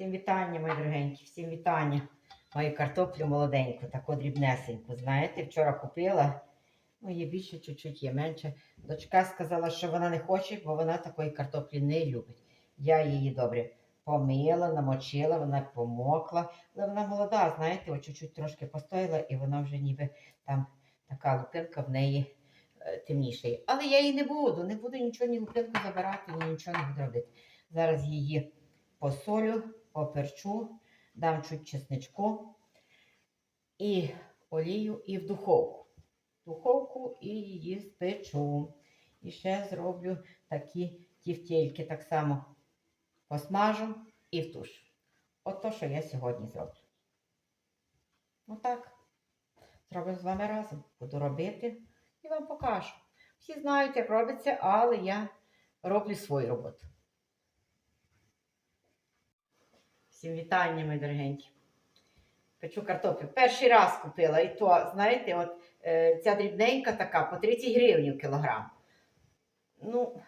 Всім вітання, мої дорогенькі, всім вітання. Мою картоплю молоденьку, таку дрібнесеньку. Знаєте, вчора купила. Ну, є більше, чуть-чуть, є менше. Дочка сказала, що вона не хоче, бо вона такої картоплі не любить. Я її добре помила, намочила, вона помокла. Але вона молода, знаєте, от чуть-чуть трошки постояла, і вона вже ніби там така лупинка в неї е, темніша. Але я її не буду, не буду нічого, ні лупинку забирати, ні нічого не буду робити. Зараз її посолю, поперчу, дам чуть чесничку і олію, і в духовку. Духовку і її спечу. І ще зроблю такі тівтєльки так само посмажу і в туш. От то, що я сьогодні зроблю. Ну так, зробимо з вами разом. Буду робити і вам покажу. Всі знають, як робиться, але я роблю свою роботу. Всім вітання, мої дорогенькі. Печу картоплю. Перший раз купила, і то, знаєте, от е, ця дрібненька така по 30 гривень кілограм. Ну,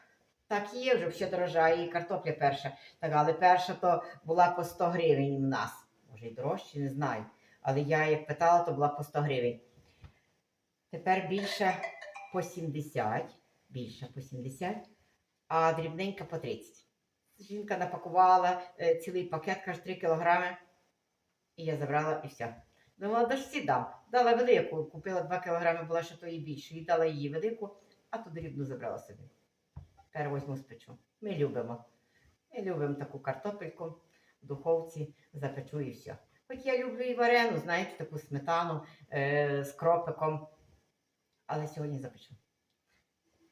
так є, вже все дорожає, і картопля перша. Так, але перша то була по 100 гривень у нас. Може, і дорожче, не знаю. Але я як питала, то була по 100 гривень. Тепер більше по 70. Більше по 70, а дрібненька по 30. Жінка напакувала е, цілий пакет, каже, 3 кілограми. І я забрала і все. Думала, всі дам. Дала велику, купила 2 кілограми, була ще тої більше. І дала їй велику, а ту дрібну забрала собі. Тепер возьму спечу. Ми любимо. Ми любимо таку картопельку в духовці, запечу і все. Хоч я люблю і варену, знаєте, таку сметану е, з кропиком. Але сьогодні запечу.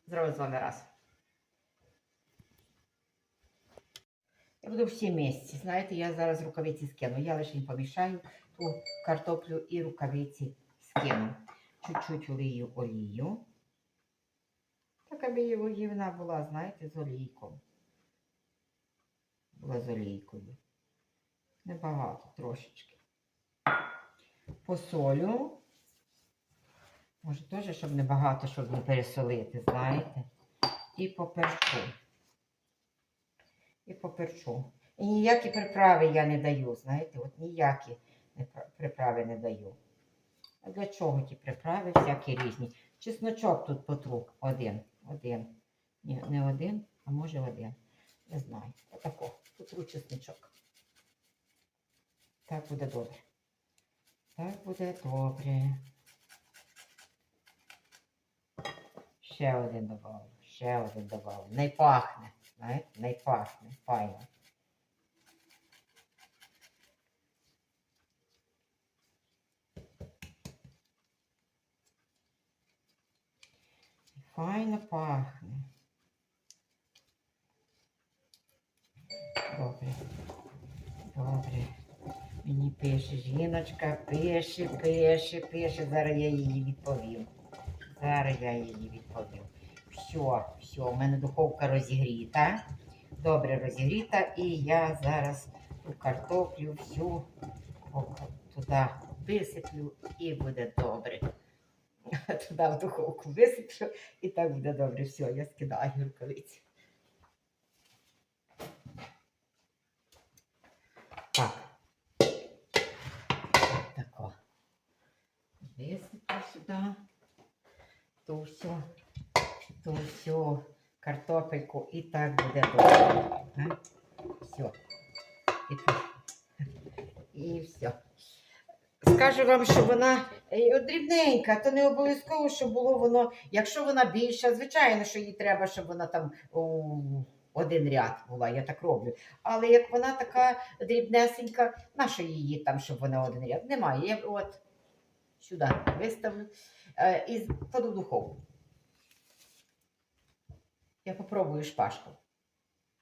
Зробимо з вами раз. Я буду всі місці. Знаєте, я зараз рукавиці скину. Я лише помішаю ту картоплю і рукавиці скину. Чуть-чуть олію олію. Так, аби її вона була, знаєте, з олійком. Була з олійкою. Небагато, трошечки. Посолю. Може, теж, щоб небагато, щоб не пересолити, знаєте. І поперчу. І поперчу. І ніякі приправи я не даю, знаєте, от ніякі приправи не даю. А для чого ті приправи всякі різні? Чесночок тут потру один. Один. Ні, не один, а може один. Не знаю. Отако. Потру чесночок. Так буде добре. Так буде добре. Ще один добавлю, ще один добавлю. Не пахне, знаєте, не пахне, файно. Файно пахне. Добре. Добре. Мені пише жіночка, пише, пише, пише. Зараз я їй відповім. Зараз я їй відповім. Все, все, у мене духовка розігріта. Добре розігріта. І я зараз ту картоплю всю туди висиплю і буде добре. Туди в духовку висиплю і так буде добре. Все, я скидаю рукавиці. Так. Тако. Висиплю сюди. Ту всю, ту всю картопельку і так буде добре. Все. І, і все. Скажу вам, що вона е, дрібненька, то не обов'язково, щоб було воно, якщо вона більша, звичайно, що їй треба, щоб вона там у один ряд була, я так роблю. Але як вона така дрібнесенька, нащо її там, щоб вона один ряд? Немає. Я от сюди виставлю е, і кладу в духовку. Я попробую шпажку.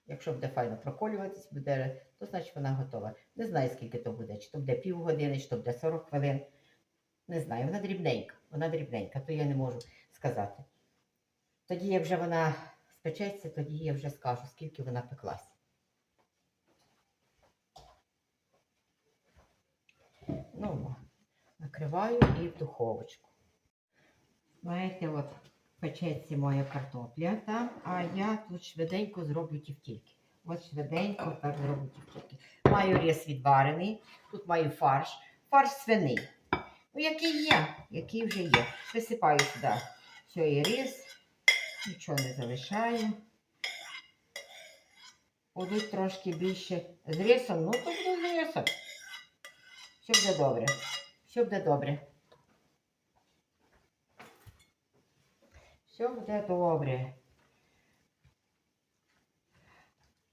Якщо буде файно проколюватись, буде, то значить вона готова. Не знаю, скільки то буде. Чи то буде півгодини, чи то буде 40 хвилин. Не знаю, вона дрібненька. Вона дрібненька, то я не можу сказати. Тоді, як вже вона спечеться, тоді я вже скажу, скільки вона пеклась. Ну, накриваю і в духовочку. Знаєте, от печеться моя картопля там, а я тут швиденько зроблю тівтільки. От швиденько так зроблю дівчатки. Маю рис відварений, тут маю фарш. Фарш свиний. Ну, який є, який вже є. Висипаю сюди цей рис, нічого не залишаю. Будуть трошки більше з рисом, ну то буде з рисом. Все буде добре. Все буде добре. Все буде добре.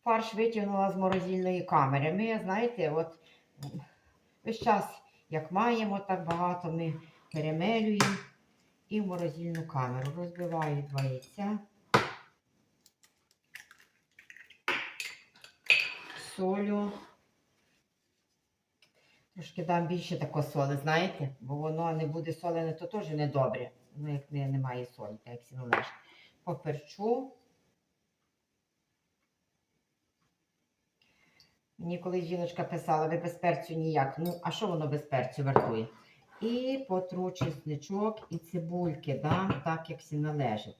Фарш витягнула з морозильної камери. Ми, знаєте, от весь час, як маємо так багато, ми перемелюємо і в морозильну камеру. Розбиваю два яйця. Солю. Трошки дам більше тако соли, знаєте, бо воно не буде солене, то теж не добре. Ну, як не, немає так як належить. Поперчу. Мені колись жіночка писала, ви без перцю ніяк. Ну, а що воно без перцю вартує? І потру чесничок і цибульки дам так, як всі належить.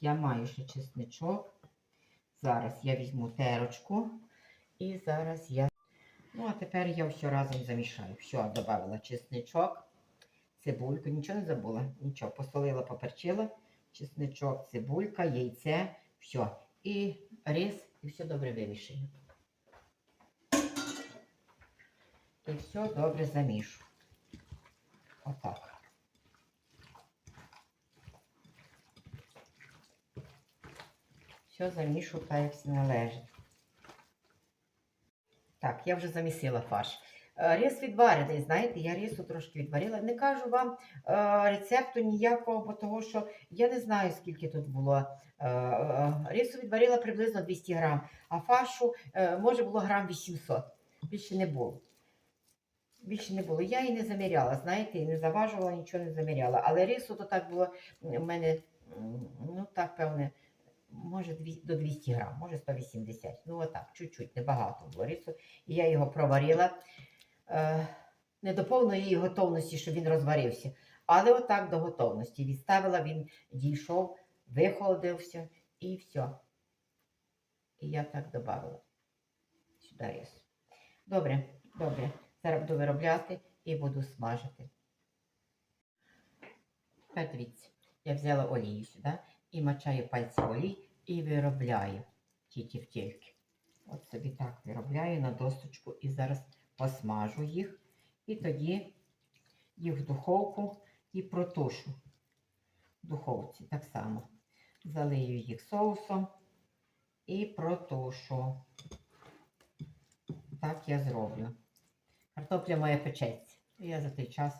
Я маю ще чесничок. Зараз я візьму терочку. І зараз я. Ну, а тепер я все разом замішаю. Все, додала чесничок, цибульку. Нічого не забула. Нічого. Посолила, поперчила. Чесничок, цибулька, яйце. Все. І рис, і все добре вимішаю. І все добре замішу. Отак. Все замішу так, як всі належить. Так, я вже замісила фарш. Е, Рис відварений, знаєте, я рису трошки відварила. Не кажу вам е, рецепту ніякого, бо того, що я не знаю, скільки тут було. Е, е, відварила приблизно 200 грам, а фаршу е, може було грам 800. Більше не було. Більше не було. Я і не заміряла, знаєте, і не заважувала, нічого не заміряла. Але рису то так було у мене, ну так, певне, може до 200 грам, може 180. Ну отак, чуть-чуть, небагато було рису. І я його проварила. Е, не до повної готовності, щоб він розварився. Але отак до готовності. Відставила, він дійшов, вихолодився і все. І я так додала сюди рис. Добре, добре. Зараз буду виробляти і буду смажити. Тепер дивіться, я взяла олію сюди і мачаю пальці в олії і виробляю ті тівтільки. От собі так виробляю на досточку і зараз посмажу їх. І тоді їх в духовку і протушу. В духовці так само. Залию їх соусом і протушу. Так я зроблю. Картопля моя печеться. Я за той час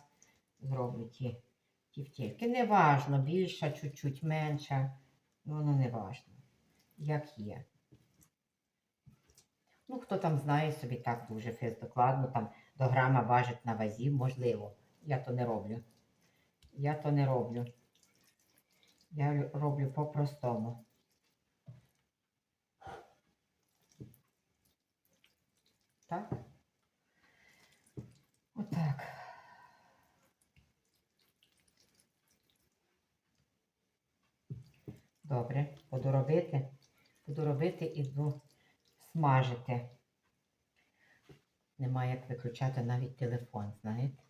зроблю ті тівтільки. Не важно, більша, чуть-чуть менша. Воно не важно. Як є. Ну, хто там знає собі так дуже фіз докладно, там до грама важить на вазі, можливо. Я то не роблю. Я то не роблю. Я роблю по-простому. Так? Отак. Добре, буду робити. Буду робити і буду смажити. Немає як виключати навіть телефон, знаєте?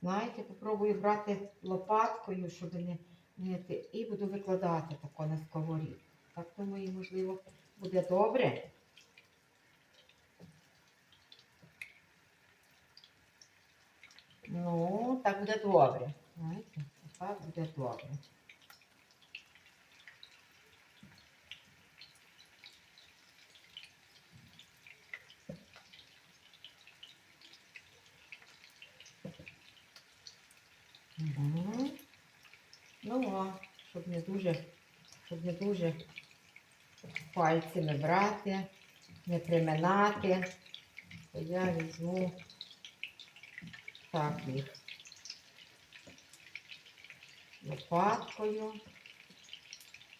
Знаєте, попробую брати лопаткою, щоб не, не і буду викладати тако на сковорідку. Так думаю, можливо, буде добре. Ну, так буде добре. Знаєте, так буде добре. Угу. Ну, а щоб не дуже, щоб не дуже пальцями брати, не приминати, то я візьму так їх лопаткою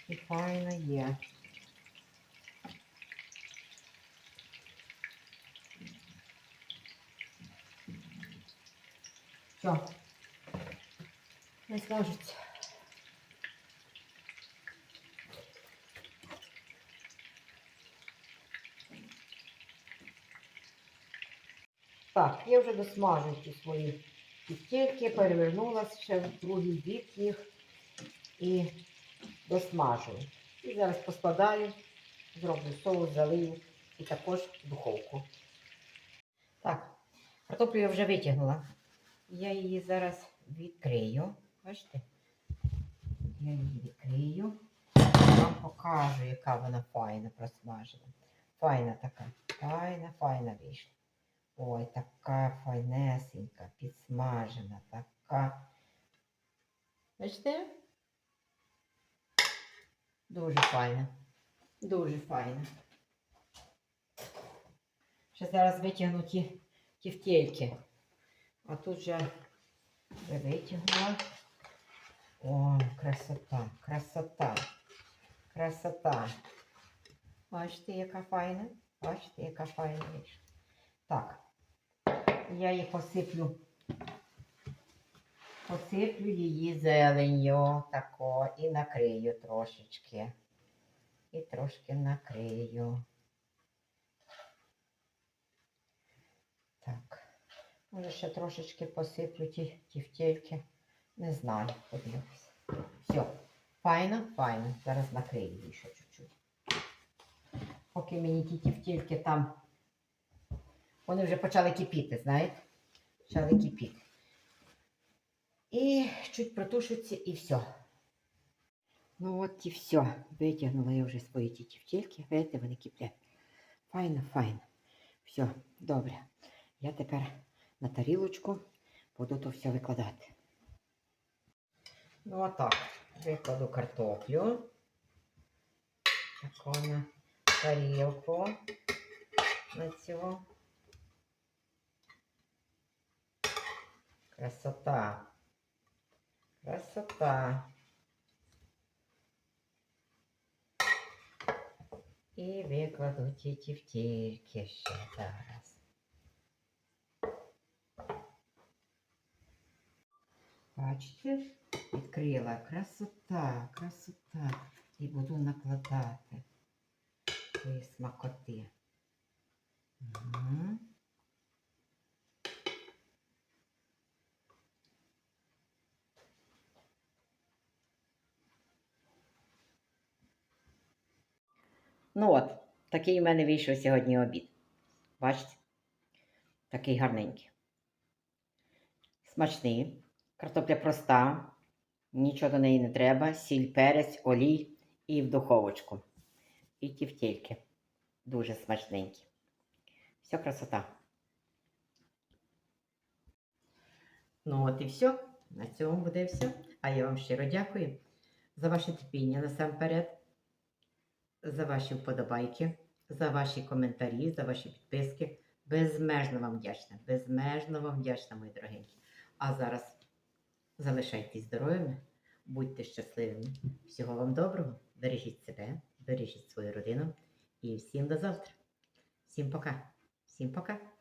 і файно є. Все не зважиться. Так, я вже досмажу ці свої тільки перевернулася ще в другий бік їх і досмажую. І зараз поскладаю, зроблю соус, залию і також духовку. Так, картоплю я вже витягнула. Я її зараз відкрию. Бачите? Я її відкрию. Вам покажу, яка вона файна просмажена. Файна така. Файна, файна вийшла. Ой, така файнесенька, підсмажена, така. Бачите? Дуже файна. Дуже файна. Ще зараз витягну ті, ті втільки. А тут вже витягнула. О, красота, красота, красота. Бачите, яка файна? Бачите, яка файна вийшла. Так, я її посиплю. Посиплю її зеленню тако і накрию трошечки. І трошки накрию. Так. Може ще трошечки посиплю ті, ті втільки. Не знаю, подивлюся. Все. Файно, файно. Зараз накрию її ще чуть-чуть. Поки мені ті тівтільки там. Вони вже почали кипіти, знаєте? Почали кипіти. І чуть протушиться і все. Ну от і все. Витягнула я вже свої ті тівтільки. Видите, вони киплять. Файно, файно. Все, добре. Я тепер на тарілочку буду то все викладати. Ну отак. Викладу картоплю. Тако на тарілку. На цю. Красота. Красота. І викладу ті тівтільки ще зараз. Бачите? Відкрила красота, красота. І буду накладати свої смакоти. Угу. Ну от, такий у мене вийшов сьогодні обід. Бачите? Такий гарненький. Смачний. Картопля проста, нічого до неї не треба. Сіль, перець, олій і в духовочку. І тівтільки. Дуже смачненькі. Все красота. Ну от і все. На цьому буде все. А я вам щиро дякую за ваше терпіння насамперед, за ваші вподобайки, за ваші коментарі, за ваші підписки. Безмежно вам вдячна. Безмежно вам вдячна, мої дорогенькі. А зараз залишайтесь здоровими, будьте щасливими. Всього вам доброго. Бережіть себе, бережіть свою родину. І всім до завтра. Всім пока. Всім пока.